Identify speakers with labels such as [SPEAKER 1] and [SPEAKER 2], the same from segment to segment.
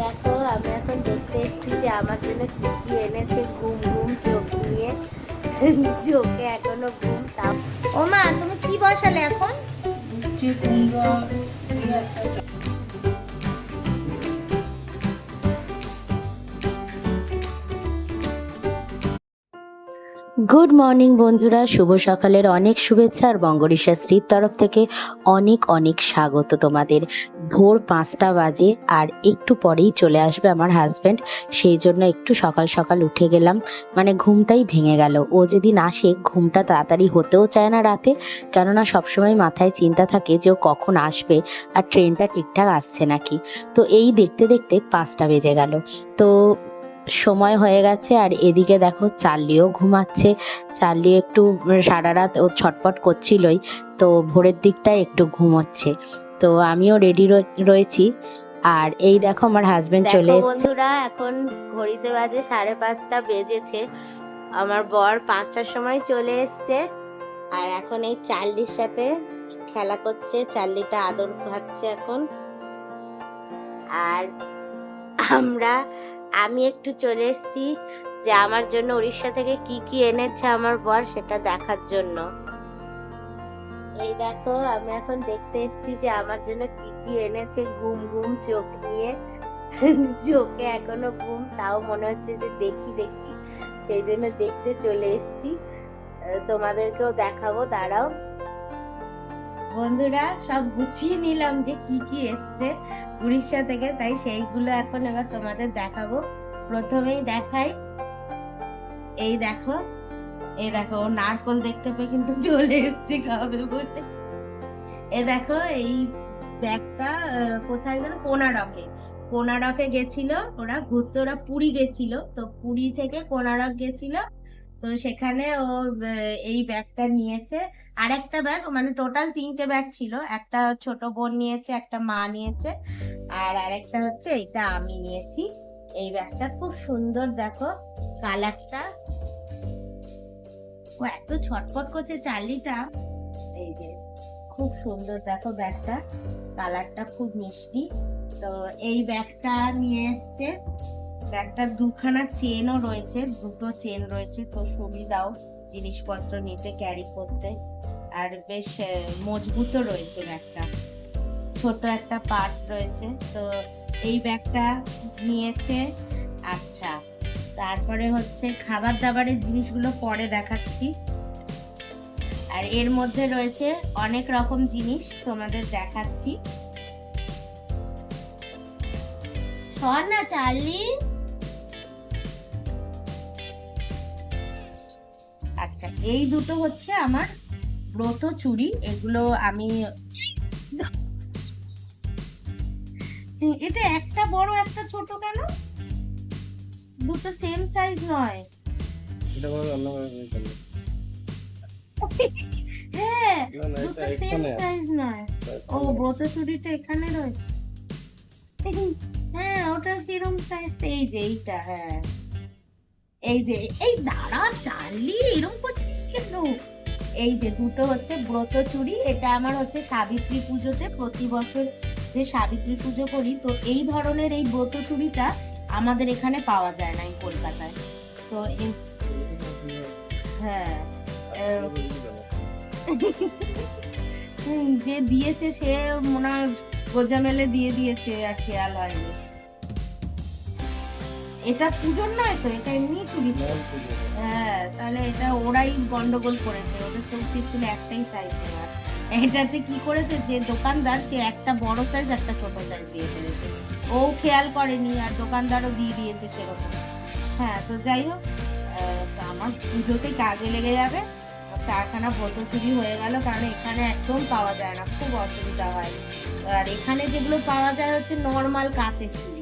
[SPEAKER 1] দেখো, আমি এখন দেখতে এসেছি যে আমার জন্য কি কি এনেছে, ঘুম ঘুম, চোখ নিয়ে। চোখে এখনও ঘুম, তাও ও মা তুমি কি বসালে এখন?
[SPEAKER 2] গুড মর্নিং বন্ধুরা। শুভ সকালের অনেক শুভেচ্ছা আর বঙ্গরিশা স্ত্রীর তরফ থেকে অনেক অনেক স্বাগত তোমাদের। ভোর পাঁচটা বাজে আর একটু পরেই চলে আসবে আমার হাজব্যান্ড সেই জন্য একটু সকাল সকাল উঠে গেলাম। মানে ঘুমটাই ভেঙে গেল। ও যেদিন আসে, ঘুমটা তাড়াতাড়ি হতেও চায় না রাতে। কেননা সবসময় মাথায় চিন্তা থাকে যে ও কখন আসবে আর ট্রেনটা ঠিকঠাক আসছে নাকি। তো এই দেখতে দেখতে পাঁচটা বেজে গেল। তো সময় হয়ে গেছে আর এদিকে দেখো চার্লিও ঘুমাচ্ছে। চার্লি একটু সারা রাত ও ছটপট করছিলই তো ভোরের দিকটায় একটু ঘুমোচ্ছে। তো আমিও রেডি রয়েছি। আর এই দেখো আমার হাজবেন্ড চলে এসেছে।
[SPEAKER 1] বন্ধুরা এখন ঘড়িতে বাজে সাড়ে পাঁচটা বেজেছে। আমার বর পাঁচটার সময় চলে এসছে। আর এখন এই চার্লির সাথে খেলা করছে। চার্লিটা আদর খাচ্ছে এখন। আর আমরা আমি একটু চলে এসেছি যে আমার জন্য উড়িষ্যা থেকে কি কি এনেছে আমার বর সেটা দেখার জন্য। এই দেখো, আমি এখন দেখতে এসেছি যে আমার জন্য কি কি এনেছে, ঘুম ঘুম চোখ নিয়ে। চোখে এখনও ঘুম, তাও মনে হচ্ছে যে দেখি দেখি। সেই জন্য দেখতে চলে এসেছি। তোমাদেরকেও দেখাবো, দাঁড়াও। বন্ধুরা, সব গুছিয়ে নিলাম যে কি কি এসছে উড়িষ্যা থেকে। তাই সেইগুলো এখন এবার তোমাদের দেখাবো। প্রথমেই দেখাই। এই দেখো এই দেখো, নারকল দেখতে পেয়ে কিন্তু চলে এসছে খাবে বলে এ দেখো, এই ব্যাগটা কোথায় গেল কোনারকে। কোনারকে গেছিল, ওরা ঘুরতে, ওরা পুরী গেছিল। তো পুরী থেকে কোনারক গেছিল। তো সেখানে ও এই ব্যাগটা নিয়েছে। আর একটা ব্যাগ মানে টোটাল তিনটে ব্যাগ ছিল। একটা ছোট বোন নিয়েছে, একটা মা নিয়েছে। আর আরেকটা হচ্ছে, এইটা আমি নিয়েছি। এই ব্যাগটা খুব সুন্দর, দেখো কালারটা ও, এত ছটফট করছে চার্লিটা। এই যে, খুব সুন্দর, দেখো ব্যাগটা কালারটা খুব মিষ্টি। তো এই ব্যাগটা নিয়ে এসছে। ব্যাগটার দুখানা চেনও রয়েছে, দুটো চেন রয়েছে। তো সুবিধাও জিনিসপত্র নিতে ক্যারি করতে। আর বেশ মজবুতও রয়েছে ব্যাগটা। ছোট একটা পার্স রয়েছে। তো এই ব্যাগটা নিয়েছে। আচ্ছা তারপরে হচ্ছে খাবার দাবারের জিনিসগুলো পরে দেখাচ্ছি। আর এর মধ্যে রয়েছে অনেক রকম জিনিস তোমাদের দেখাচ্ছি। না, চার্লি। আচ্ছা এই দুটো হচ্ছে আমার ব্রত চুড়ি এগুলো আমি এটা একটা বড় একটা ছোট কেন? দুটো সেম সাইজ নয়।
[SPEAKER 3] এটা
[SPEAKER 1] হ্যাঁ দুটো
[SPEAKER 3] এটা
[SPEAKER 1] সেম সাইজ নয়। ও ব্রত চুড়িটা এখানে রয়েছে। হ্যাঁ ওটা কিরম সাইজ এই যে এইটা হ্যাঁ। এই যে এই দাঁড়া চার্লি এরকম করছিস কেন? এই যে দুটো হচ্ছে ব্রত চুড়ি এটা আমার হচ্ছে সাবিত্রী পুজোতে প্রতি বছর যে সাবিত্রী পুজো করি, তো এই ধরনের এই ব্রত চুড়িটা আমাদের এখানে পাওয়া যায় না এই কলকাতায়। তো হ্যাঁ যে দিয়েছে সে মনে হয় গোজা মেলে দিয়ে দিয়েছে, আর খেয়াল হয়নি। এটা পুজোর নয় তো এটা এমনি চুরি তো হ্যাঁ তাহলে এটা ওরাই গন্ডগোল করেছে। ওদের তো উচিত ছিল একটাই সাইজ দেওয়ার এটাতে কি করেছে? যে দোকানদার সে একটা বড় সাইজ একটা ছোট সাইজ দিয়ে ফেলেছে। ও খেয়াল করেনি আর দোকানদারও দিয়ে দিয়েছে সেরকম। হ্যাঁ তো যাই হোক আমার পুজোতে কাজে লেগে যাবে। চারখানা বোতল চুরি হয়ে গেল কারণ এখানে একদম পাওয়া যায় না। খুব অসুবিধা হয়। আর এখানে যেগুলো পাওয়া যায় হচ্ছে নর্মাল কাঁচের চুড়ি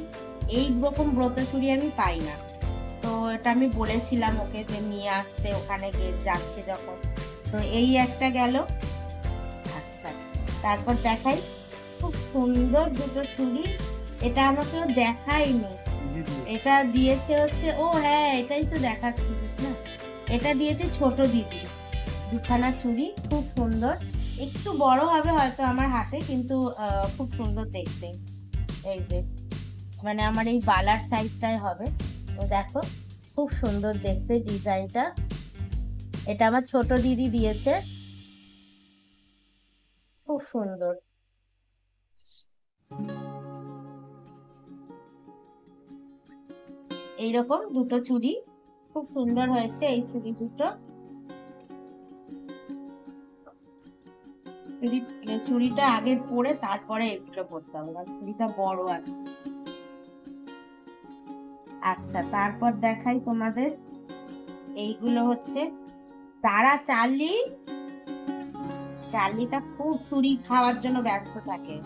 [SPEAKER 1] এই রকম ব্রত চুড়ি আমি পাই না। তো এটা আমি বলেছিলাম ওকে যে নিয়ে আসতে ওখানে গিয়ে যাচ্ছে যখন। তো এই একটা গেল। আচ্ছা তারপর দেখাই। খুব সুন্দর দুটো চুড়ি। এটা আমাকে দেখায়নি। এটা দিয়েছে হচ্ছে ও হ্যাঁ এটাই তো দেখাচ্ছিলিস না? এটা দিয়েছে ছোট দিদি। দুখানা চুড়ি খুব সুন্দর। একটু বড় হবে হয়তো আমার হাতে কিন্তু খুব সুন্দর দেখতে। এই যে মানে আমার এই বালার সাইজটাই হবে। তো দেখো, খুব সুন্দর দেখতে ডিজাইনটা। এটা আমার ছোট দিদি দিয়েছে। খুব সুন্দর। এইরকম দুটো চুড়ি। খুব সুন্দর হয়েছে এই চুড়ি দুটো। চুড়িটা আগে পরে তারপরে এগুলো পরতে হবে চুড়িটা বড় আছে। আচ্ছা তারপর দেখাই তোমাদের। এইগুলো হচ্ছে তারা চার্লি চার্লিটা খুব চুড়ি খাওয়ার জন্য ব্যস্ত থাকে।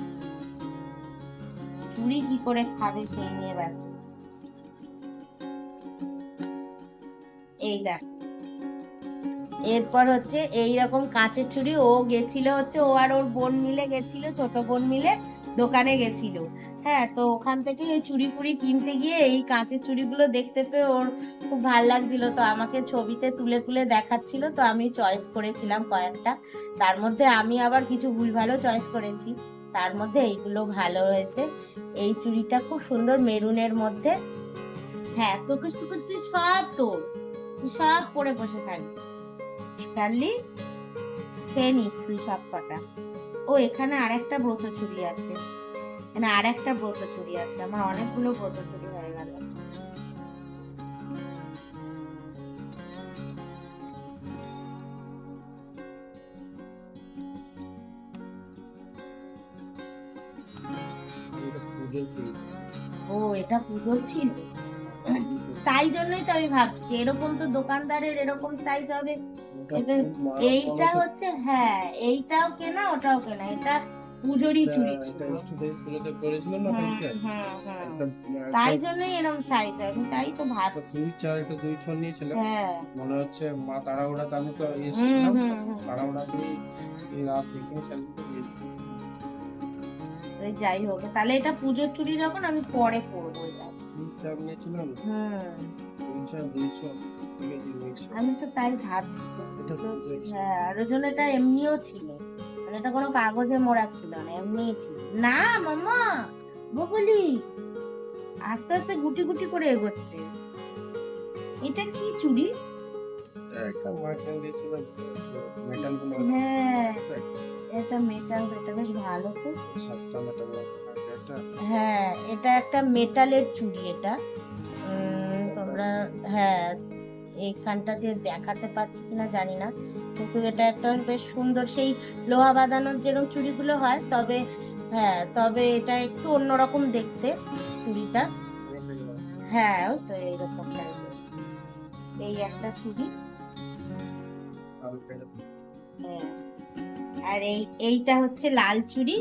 [SPEAKER 1] চুড়ি কি করে খাবে সেই নিয়ে ব্যস্ত। এই দেখ। এরপর হচ্ছে এই রকম কাঁচের চুড়ি ও গেছিল হচ্ছে, ও আর ওর বোন মিলে গেছিল, ছোট বোন মিলে। দোকানে গেছিল। হ্যাঁ তো ওখান থেকে চুড়ি ফুড়ি কিনতে গিয়ে এই কাঁচের চুড়িগুলো দেখতে পেয়ে ওর খুব ভালো লাগছিল। তো আমাকে ছবিতে তুলে তুলে দেখাচ্ছিল। তো আমি চয়েস করেছিলাম কয়েকটা। তার মধ্যে আমি আবার কিছু ভুল ভালো চয়েস করেছি। তার মধ্যে এইগুলো ভালো হয়েছে। এই চুড়িটা খুব সুন্দর মেরুনের মধ্যে। হ্যাঁ তোকে সুখে তুই সব তোর। তুই সব পরে বসে থাকবি। চার্লি খেয়ে নিস তুই সব কটা। ও এখানে আরেকটা ব্রত চুড়ি আছে। এখানে আরেকটা ব্রত চুড়ি আছে। আমার অনেকগুলো ব্রত চুড়ি হয়ে গেল? ও এটা পুজোর ছিল? তাই জন্যই তো আমি ভাবছি এরকম তো দোকানদারের এরকম সাইজ হবে। এইটা হচ্ছে হ্যাঁ এইটাও কেনা ওটাও কেনা। এটা পুজোরই চুড়ি তাই জন্যই এরকম সাইজ হয় তাই তো ভাবছি।
[SPEAKER 3] চার একটা দুই ছ নিয়েছিল
[SPEAKER 1] হ্যাঁ।
[SPEAKER 3] মনে হচ্ছে মা তাড়াহুড়াতে আমি তো এসেছিলাম। তাড়াহুড়াতেই এই রাত দেখে
[SPEAKER 1] যাই হোক তাহলে এটা পুজোর চুড়ি যখন আমি পরে পরবো
[SPEAKER 3] চার
[SPEAKER 1] হুম। আমি তো তাই ভাবছি। হ্যাঁ এমনিও ছিল। মানে এটা কোনো কাগজে মোড়া ছিল না এমনিই ছিল। না মামা বকুলি। আস্তে আস্তে গুটি গুটি করে এগোচ্ছে। এটা কি চুড়ি হ্যাঁ এটা মেটাল এটা বেশ ভালো তো। হ্যাঁ এটা একটা মেটালের চুড়ি এটা। তোমরা হ্যাঁ এইখানটা দিয়ে দেখাতে পাচ্ছি কিনা জানি না। কিন্তু এটা একটা বেশ সুন্দর সেই লোহা বাঁধানোর যেরকম চুড়িগুলো হয় তবে হ্যাঁ তবে এটা একটু অন্যরকম দেখতে চুড়িটা। হ্যাঁ ওই তো এইরকম এই একটা চুড়ি। হ্যাঁ। আর এই এইটা হচ্ছে লাল চুড়ি।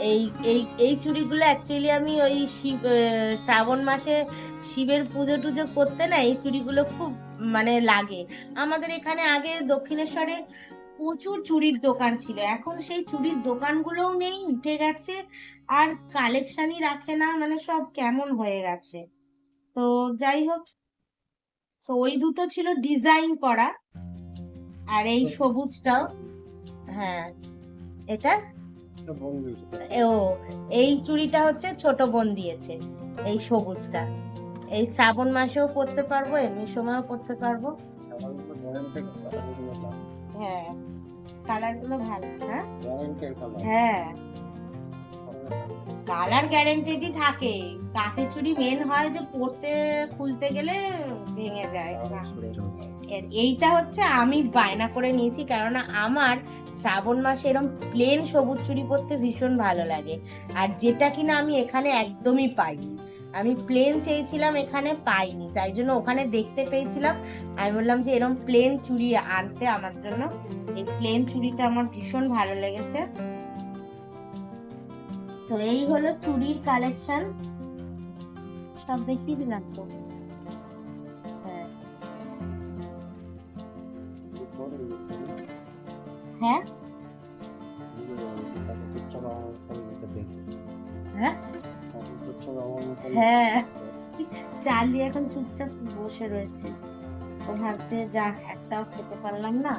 [SPEAKER 1] এই এই এই চুড়িগুলো অ্যাকচুয়ালি আমি ওই শিব শ্রাবণ মাসে শিবের পুজো টুজো করতে না এই চুড়িগুলো খুব মানে লাগে। আমাদের এখানে আগে দক্ষিণেশ্বরে প্রচুর চুড়ির দোকান ছিল। এখন সেই চুড়ির দোকানগুলোও নেই উঠে গেছে। আর কালেকশনই রাখে না মানে সব কেমন হয়ে গেছে। তো যাই হোক তো ওই দুটো ছিল ডিজাইন করা। আর এই সবুজটাও হ্যাঁ এটা ও এই চুড়িটা হচ্ছে ছোট বোন দিয়েছে এই সবুজটা। এই শ্রাবণ মাসেও পরতে পারব এমনি সময়ও পরতে পারব। হ্যাঁ কালারগুলো ভালো হ্যাঁ হ্যাঁ? কালার গ্যারেন্টি থাকে। কাঁচের চুড়ি মেন হয় যে পরতে খুলতে গেলে ভেঙে যায়। এইটা হচ্ছে আমি বায়না করে নিয়েছি, কেননা আমার শ্রাবণ মাসে এরকম প্লেন সবুজ চুড়ি পরতে ভীষণ ভালো লাগে। আর যেটা কিনা আমি এখানে একদমই পাইনি। আমি প্লেন চেয়েছিলাম, এখানে পাইনি। তাই জন্য ওখানে দেখতে পেয়েছিলাম। আমি বললাম যে এরকম প্লেন চুড়ি আনতে আমার জন্য, এই প্লেন চুড়িটা আমার ভীষণ ভালো লেগেছে। তো এই হলো চুড়ির কালেকশন সব দেখিয়ে দিলাম তো। হ্যাঁ? হ্যাঁ? হ্যাঁ। চার্লি এখন চুপচাপ বসে রয়েছে। ও ভাবছে যা একটাও খেতে পারলাম না।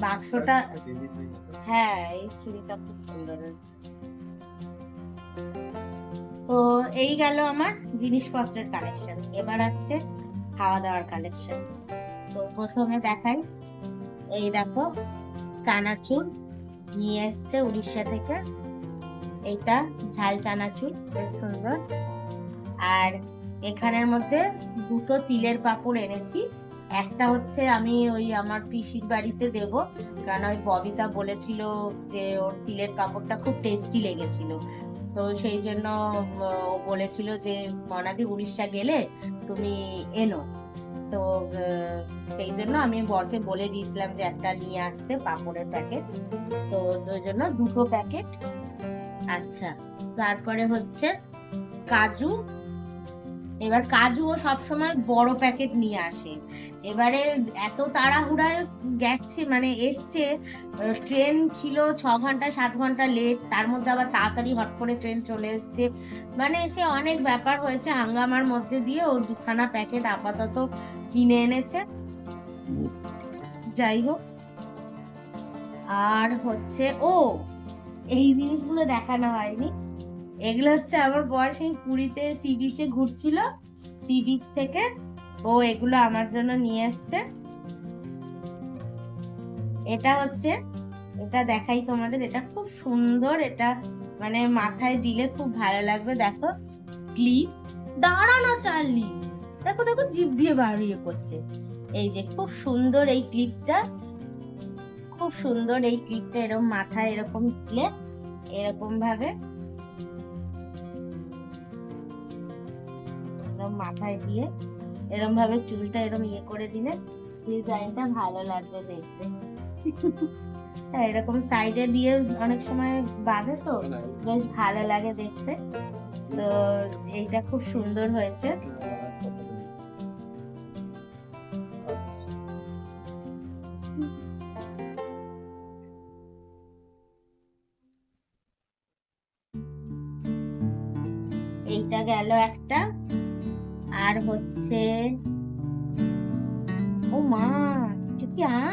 [SPEAKER 1] বাক্সটা হ্যাঁ এই চুড়িটা খুব সুন্দর হয়েছে। তো এই গেল আমার জিনিসপত্রের কালেকশন এবার আসছে খাওয়া দাওয়ার কালেকশন তো প্রথমে দেখাই। এই দেখো চানাচুর নিয়ে এসছে উড়িষ্যা থেকে। এইটা ঝাল চানাচুর বেশ সুন্দর। আর এখানের মধ্যে দুটো তিলের পাপড় এনেছি। একটা হচ্ছে আমি ওই আমার পিসির বাড়িতে দেব, কারণ ওই ববিতা বলেছিল যে ওর তিলের পাপড়টা খুব টেস্টি লেগেছিল। তো সেই জন্য, ও বলেছিল যে, মনাদি উড়িষ্যা গেলে তুমি এনো। তো সেই জন্য আমি বরকে বলে দিয়েছিলাম যে, একটা নিয়ে আসতে পাপড়ের প্যাকেট। তো, ওই জন্য দুটো প্যাকেট। আচ্ছা তারপরে হচ্ছে কাজু এবার কাজুও সবসময় বড় প্যাকেট নিয়ে আসে। এবারে এত তাড়াহুড়ায় গেছে মানে এসছে ট্রেন ছিল ছ ঘণ্টা, সাত ঘণ্টা লেট তার মধ্যে আবার তাড়াতাড়ি হট করে ট্রেন চলে এসছে। মানে সে অনেক ব্যাপার হয়েছে, হাঙ্গামার মধ্যে দিয়ে ও দুখানা প্যাকেট আপাতত কিনে এনেছে। যাই হোক, আর হচ্ছে, ও, এই জিনিসগুলো দেখানো হয়নি। এগুলো হচ্ছে আমার বর সেই পুরীতে সি বিচে ঘুরছিল। সি বিচ থেকে ও এগুলো আমার জন্য নিয়ে এসছে। এটা হচ্ছে, এটা দেখাই তোমাদের, এটা খুব সুন্দর, এটা মানে মাথায় দিলে খুব ভালো লাগবে, দেখো। ক্লিপ। দাঁড়ানো চার্লি। দেখো দেখো, জিভ দিয়ে বাড়িয়ে করছে। এই যে খুব সুন্দর এই ক্লিপটা। খুব সুন্দর এই ক্লিপটা এরকম মাথায় এরকম দিলে এরকম ভাবে এরকম মাথায় দিয়ে এরকম ভাবে চুলটা এরকম ইয়ে করে দিলে ডিজাইনটা ভালো লাগবে দেখতে। হ্যাঁ এরকম সাইডে দিয়ে অনেক সময় বাঁধে তো বেশ ভালো লাগে দেখতে। তো এইটা খুব সুন্দর হয়েছে।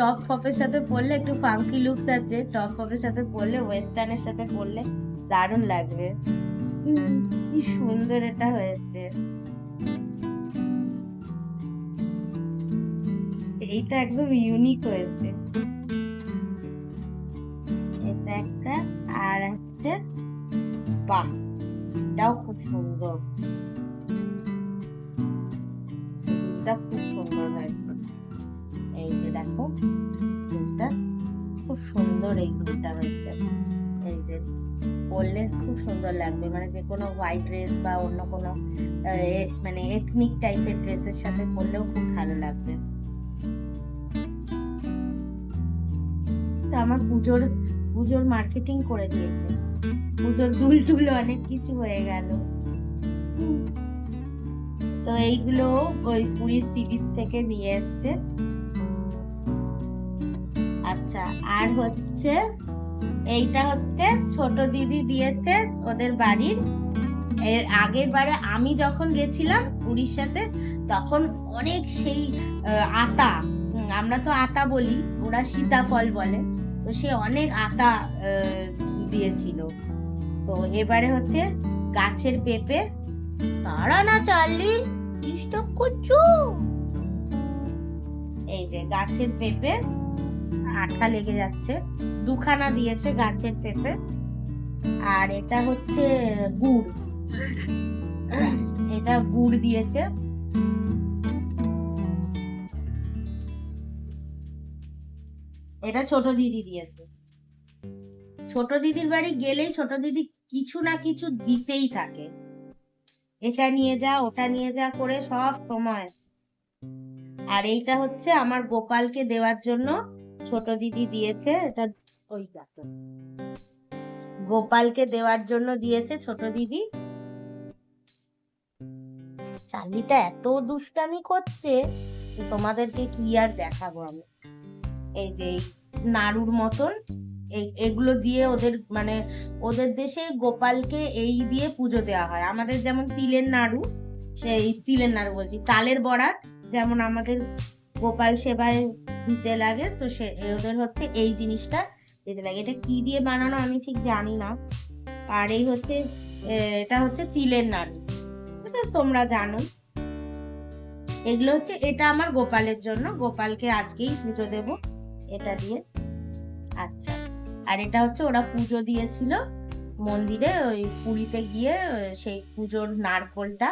[SPEAKER 1] টপ ফপের সাথে পরলে একটু ফাঙ্কি লুকস আছে টপ ফপের সাথে পরলে ওয়েস্টার্নের সাথে পরলে দারুণ লাগবে। কি সুন্দর এটা হয়েছে। এইটা একদম ইউনিক হয়েছে। এটা একটা, আর হচ্ছে, বাহ! এটাও খুব সুন্দর। এটা খুব সুন্দর হয়েছে। এই যে দেখো দুলটা খুব সুন্দর এই দুলটা হয়েছে এই যে পরলে খুব সুন্দর লাগবে মানে যে কোনো হোয়াইট ড্রেস বা অন্য কোনো মানে এথনিক টাইপের ড্রেসের সাথে পরলেও খুব ভালো লাগবে। আমার পুজোর পুজোর মার্কেটিং করে দিয়েছে। পুজোর দুল টুল অনেক কিছু হয়ে গেল। তো এইগুলো ওই পুরীর সিরিজ থেকে নিয়ে এসছে। আচ্ছা আর হচ্ছে এইটা হচ্ছে ছোট দিদি দিয়েছে ওদের বাড়ির। এর আগের বারে আমি যখন গেছিলাম উড়িষ্যাতে, তখন অনেক সেই আতা আমরা তো আতা বলি, ওরা সীতাফল বলে। তো সে অনেক আতা দিয়েছিল। তো এবারে হচ্ছে গাছের পেঁপে তারা না চাললি ডিস্টার্ব করছ এই যে গাছের পেঁপে আঠা লেগে যাচ্ছে। দুখানা দিয়েছে গাছের পেঁপে। আর এটা হচ্ছে গুড়। এটা গুড় দিয়েছে। এটা ছোট দিদি দিয়েছে। ছোট দিদির বাড়ি গেলেই ছোট দিদি কিছু না কিছু দিতেই থাকে। এটা নিয়ে যা, ওটা নিয়ে যা করে সব সময়। আর এইটা হচ্ছে আমার গোপালকে দেওয়ার জন্য ছোট দিদি দিয়েছে, এটা ওই দেখো। গোপালকে দেওয়ার জন্য দিয়েছে ছোট দিদি। চার্লিটা এত দুষ্টামি করছে তোমাদেরকে কি আর দেখাবো আমি? এই যে নাড়ুর মতন এগুলো দিয়ে ওদের মানে ওদের দেশে গোপালকে এই দিয়ে পুজো দেওয়া হয়। আমাদের যেমন তিলের নাড়ু, সেই তিলের নাড়ু বলছি, তালের বড়া যেমন আমাদের গোপাল সেবায় দিতে লাগে, তো সে ওদের হচ্ছে এই জিনিসটা দিতে লাগে। এটা কি দিয়ে বানানো আমি ঠিক জানি না। আর এই হচ্ছে এটা হচ্ছে তিলের নাড়ু। এটা তোমরা জানো। এগুলো হচ্ছে, এটা আমার গোপালের জন্য। গোপালকে আজকেই পুজো দেব এটা দিয়ে। আচ্ছা আর এটা হচ্ছে ওরা পুজো দিয়েছিল মন্দিরে, ওই পুরীতে গিয়ে সেই পুজোর নারকোলটা।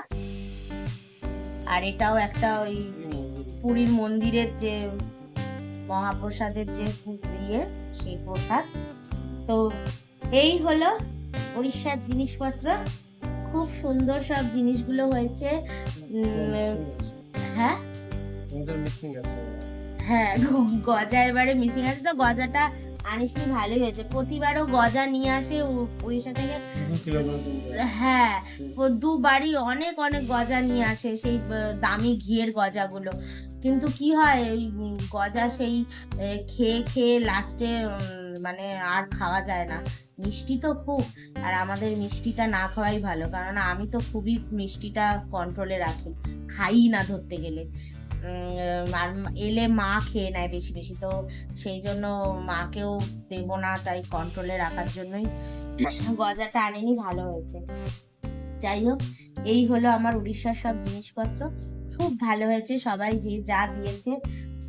[SPEAKER 1] আর এটাও একটা ওই পুরীর মন্দিরের যে মহাপ্রসাদের যে ইয়ে সেই প্রসাদ। তো এই হলো উড়িষ্যার জিনিসপত্র। খুব সুন্দর সব জিনিসগুলো হয়েছে। হ্যাঁ? হ্যাঁ গজা এবারে মিসিং আছে তো গজাটা আনিসনি ভালোই হয়েছে। প্রতিবারও গজা নিয়ে আসে উড়িষ্যা থেকে। হ্যাঁ দুবারই অনেক অনেক গজা নিয়ে আসে সেই দামি ঘিয়ের গজাগুলো। কিন্তু কি হয় ওই গজা সেই খেয়ে খেয়ে লাস্টে মানে আর খাওয়া যায় না। মিষ্টি তো খুব, আর আমাদের মিষ্টিটা না খাওয়াই ভালো। কারণ আমি তো খুবই মিষ্টিটা কন্ট্রোলে রাখি। খাই না ধরতে গেলে। আর এলে মা খেয়ে নেয় বেশি বেশি। তো সেই জন্য মাকেও দেবো না, তাই কন্ট্রোলে রাখার জন্যই গজাটা আনেনি, ভালো হয়েছে। যাই হোক, এই হলো আমার উড়িষ্যার সব জিনিসপত্র। খুব ভালো হয়েছে, সবাই যে যা দিয়েছে,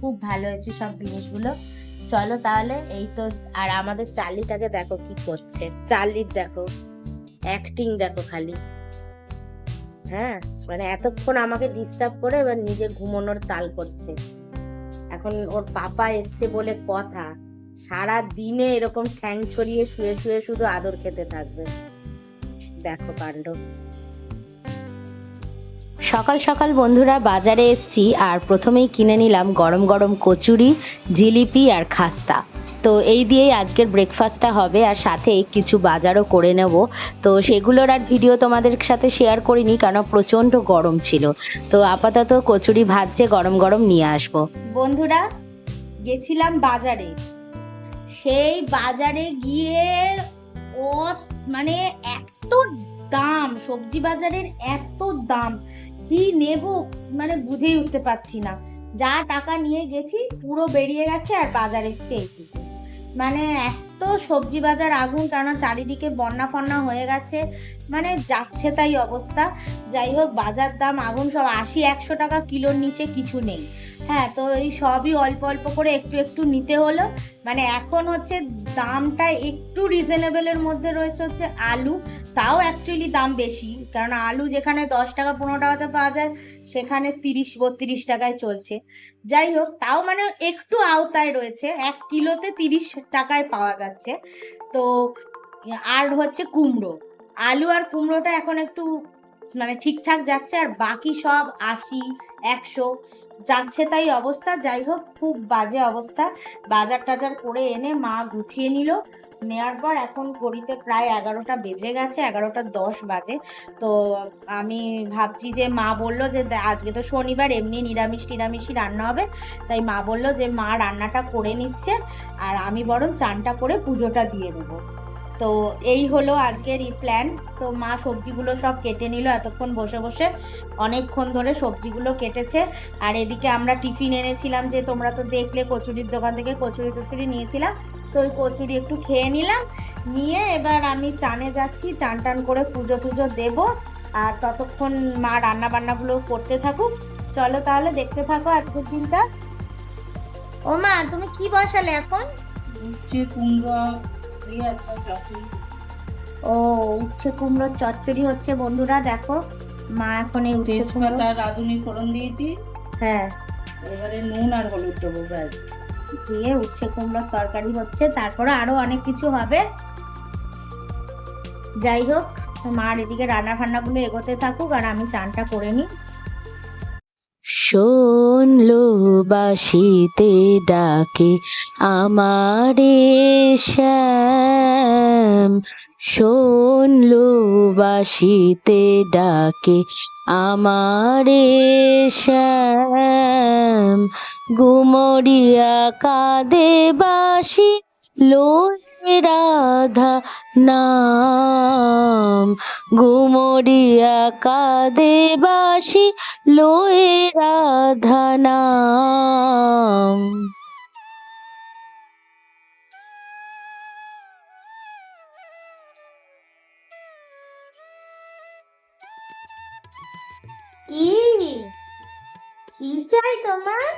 [SPEAKER 1] খুব ভালো হয়েছে সব জিনিসগুলো। চলো তাহলে এই তো, আর আমাদের চার্লিটাকে দেখো কি করছে। চার্লির দেখো অ্যাক্টিং দেখো খালি। হ্যাঁ মানে এতক্ষণ আমাকে ডিস্টার্ব করে এবার নিজে ঘুমানোর তাল করছে। এখন ওর পাপা এসছে বলে কথা সারা দিনে এরকম ঠ্যাং ছড়িয়ে শুয়ে শুয়ে শুধু আদর খেতে থাকবে। দেখো কাণ্ড।
[SPEAKER 2] সকাল সকাল বন্ধুরা বাজারে এসছি আর প্রথমেই কিনে নিলাম গরম গরম কচুরি, জিলিপি আর খাস্তা। তো এই দিয়েই আজকের ব্রেকফাস্টটা হবে আর সাথে কিছু বাজারও করে নেব। তো সেগুলোর আর ভিডিও তোমাদের সাথে শেয়ার করিনি কারণ প্রচণ্ড গরম ছিল। তো আপাতত কচুরি ভাজছে, গরম গরম নিয়ে আসব।
[SPEAKER 1] বন্ধুরা, গেছিলাম বাজারে। সেই বাজারে গিয়ে ও মানে এত দাম, সবজি বাজারের এত দাম। কি নেব? মানে বুঝেই উঠতে পারছি না। যা টাকা নিয়ে গেছি, পুরো বেরিয়ে গেছে আর বাজার এসছে এইটুকু মানে এত সবজি বাজার, আগুন কেন চারিদিকে বন্যা ফন্যা হয়ে গেছে। মানে যাচ্ছে তাই অবস্থা। যাই হোক, বাজার দাম, আগুন সব আশি, একশো টাকা কিলোর নিচে কিছু নেই। হ্যাঁ তো এই সবই অল্প অল্প করে একটু একটু নিতে হলো। মানে এখন হচ্ছে দামটা একটু রিজনেবলের মধ্যে রয়েছে হচ্ছে আলু। তাও অ্যাকচুয়ালি দাম বেশি। কারণ আলু যেখানে দশ টাকা, পনেরো টাকাতে পাওয়া যায়, সেখানে তিরিশ, বত্রিশ টাকায় চলছে। যাই হোক, তাও মানে একটু আওতায় রয়েছে। এক কিলোতে তিরিশ টাকায় পাওয়া যাচ্ছে। তো, আর হচ্ছে কুমড়ো। আলু আর কুমড়োটা এখন একটু মানে ঠিকঠাক যাচ্ছে আর বাকি সব আশি, একশো যাচ্ছে তাই অবস্থা। যাই হোক, খুব বাজে অবস্থা। বাজার টাজার করে এনে মা গুছিয়ে নিল। নেওয়ার পর এখন ঘড়িতে প্রায় এগারোটা বেজে গেছে, এগারোটা দশ বাজে। তো আমি ভাবছি যে মা বলল যে আজকে তো শনিবার, এমনি নিরামিষ টিরামিষই রান্না হবে। তাই মা বলল যে মা রান্নাটা করে নিচ্ছে আর আমি বরং চানটা করে পুজোটা দিয়ে দেবো। তো এই হলো আজকের এই প্ল্যান তো মা সবজিগুলো সব কেটে নিল, এতক্ষণ বসে বসে অনেকক্ষণ ধরে সবজিগুলো কেটেছে। আর এদিকে আমরা টিফিন এনেছিলাম যে তোমরা তো দেখলে কচুরির দোকান থেকে কচুরি টচুরি নিয়েছিলাম। তো ওই কচুরি একটু খেয়ে নিলাম, নিয়ে এবার আমি চানে যাচ্ছি, চান টান করে পুজো টুজো দেব। আর ততক্ষণ মা রান্না বান্নাগুলো করতে থাকুক। চলো তাহলে দেখতে থাকো আজকের দিনটা। ও মা তুমি কি বসালে এখন? ও উচ্ছে কুমড়োর চচ্চড়ি হচ্ছে বন্ধুরা দেখো। মা এখন এই উচ্ছে কুমড়ো
[SPEAKER 4] রাঁধুনি ফোড়ন দিয়েছি।
[SPEAKER 1] হ্যাঁ।
[SPEAKER 4] এবারে নুন আর হলুদ দেবো ব্যাস।
[SPEAKER 1] দিয়ে উচ্ছে কুমড়োর তরকারি হচ্ছে তারপরে আরও অনেক কিছু হবে। যাই হোক মার এদিকে রান্না ফান্নাগুলো এগোতে থাকুক আর আমি চানটা করে নিই।
[SPEAKER 2] শোনলো বাসিতে ডাকে আমারে শ্যাম। শোনলো বাসিতে ডাকে আমারে শ্যাম। গুমরিয়া কাঁদে বাসি লোহে রাধা নাম গুমরিয়া কাঁদে বাসি লোহে রাধা নাম।
[SPEAKER 1] কি কি চাই তোমার?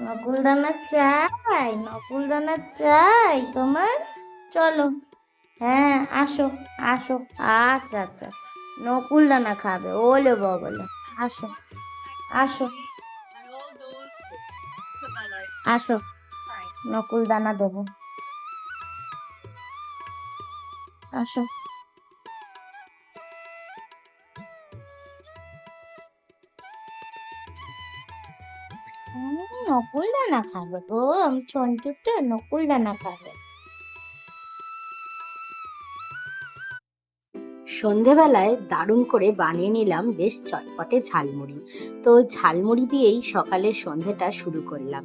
[SPEAKER 1] নকুলদানা নকুলদানা চাই নকুলদানা চাই। তোমার? চলো। হ্যাঁ আসো আসো। আচ্ছা আচ্ছা। নকুল দানা খাবে, ওলে বলে আসো আসো। আসো নকুল দানা দেবো। আসো। নকুল দানা খাবে গো আমি চন্টুতে নকুল দানা খাবে।
[SPEAKER 2] সন্ধেবেলায় দারুণ করে বানিয়ে নিলাম বেশ চটপটে ঝালমুড়ি। তো ঝালমুড়ি দিয়েই সকালের সন্ধেটা শুরু করলাম।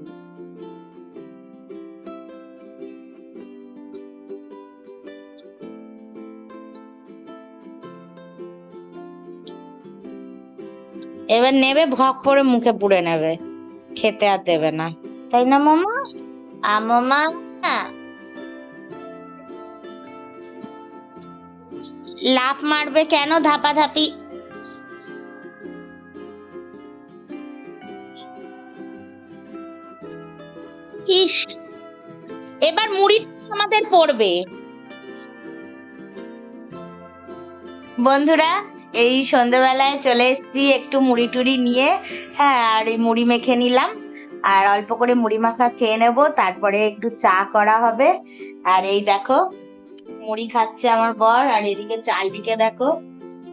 [SPEAKER 1] এবার নেবে ভক করে মুখে পুড়ে নেবে। খেতে আর দেবে না। তাই না, মামা? আ, মামা? লাফ মারবে কেন, ধাপাধাপি? ইস, এবার মুড়ি আমাদের পড়বে। বন্ধুরা এই সন্ধ্যেবেলায় চলে এসেছি একটু মুড়ি টুড়ি নিয়ে। হ্যাঁ আর এই মুড়ি মেখে নিলাম। আর অল্প করে মুড়ি মাখা খেয়ে নেব, তারপরে একটু চা করা হবে। আর এই দেখো, মুড়ি খাচ্ছে আমার বর, আর এদিকে চালটিকে দেখো,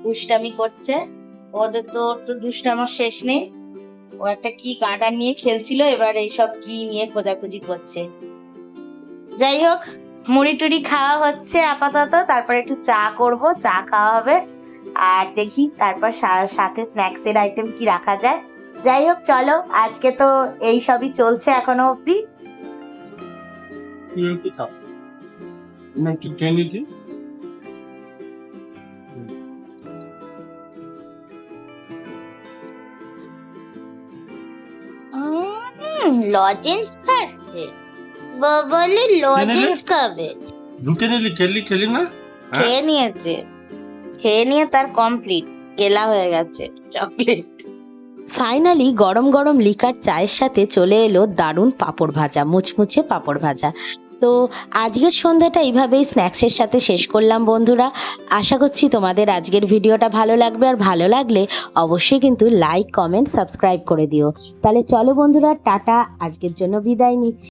[SPEAKER 1] দুষ্টামি করছে। ওদের তো, ওর তো দুষ্টামার শেষ নেই। ও একটা কি গার্ডার নিয়ে খেলছিল, এবার এইসব কি নিয়ে খোঁজাখুঁজি করছে। যাই হোক, মুড়ি টুড়ি খাওয়া হচ্ছে আপাতত, তারপরে একটু চা করব, চা খাওয়া হবে। আর দেখি তারপর সাথে স্ন্যাক্স এর আইটেম কি রাখা যায়। যাই হোক চলো আজকে তো এই সবই চলছে এখনও অবধি। লজেন্স খাচ্ছে। বলে লজেন্স খাবে।
[SPEAKER 3] খেলি খেলি না? হ্যাঁ?
[SPEAKER 1] খেয়ে নিয়েছে। খেয়ে নিয়ে তার কমপ্লিট গেলা হয়ে গেছে চকলেট
[SPEAKER 2] ফাইনালি গরম গরম লিকার চায়ের সাথে চলে এলো দারুণ পাঁপড় ভাজা, মুচমুচে পাঁপড় ভাজা। তো আজকের সন্ধ্যাটা এইভাবেই স্ন্যাক্সের সাথে শেষ করলাম বন্ধুরা। আশা করছি তোমাদের আজকের ভিডিওটা ভালো লাগবে, আর ভালো লাগলে অবশ্যই কিন্তু লাইক কমেন্ট সাবস্ক্রাইব করে দিও। তাহলে চলো বন্ধুরা, টাটা। আজকের জন্য বিদায় নিচ্ছি।